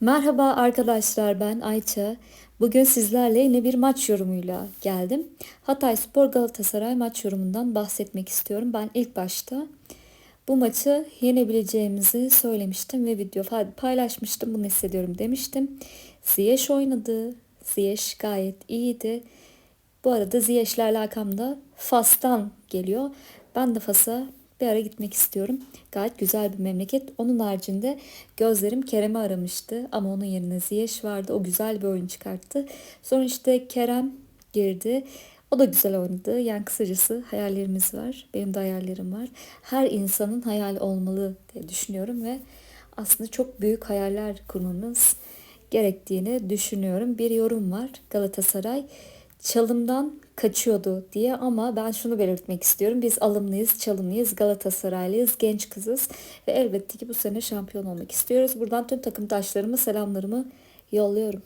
Merhaba arkadaşlar ben Ayça. Bugün sizlerle yine bir maç yorumuyla geldim. Hatay Spor Galatasaray maç yorumundan bahsetmek istiyorum. Ben ilk başta bu maçı yenebileceğimizi söylemiştim ve video paylaşmıştım. Bunu hissediyorum demiştim. Ziyech oynadı. Ziyech gayet iyiydi. Bu arada Ziyech'le alakam da Fas'tan geliyor. Ben de Fas'a bir ara gitmek istiyorum. Gayet güzel bir memleket. Onun haricinde gözlerim Kerem'i aramıştı ama onun yerine Ziyech vardı. O güzel bir oyun çıkarttı. Sonra işte Kerem girdi. O da güzel oynadı. Yani kısacası hayallerimiz var. Benim de hayallerim var. Her insanın hayal olmalı diye düşünüyorum ve aslında çok büyük hayaller kurmamız gerektiğini düşünüyorum. Bir yorum var. Galatasaray çalımdan kaçıyordu diye ama ben şunu belirtmek istiyorum. Biz alımlıyız, çalımlıyız, Galatasaraylıyız, genç kızız ve elbette ki bu sene şampiyon olmak istiyoruz. Buradan tüm takım taşlarımı, selamlarımı yolluyorum.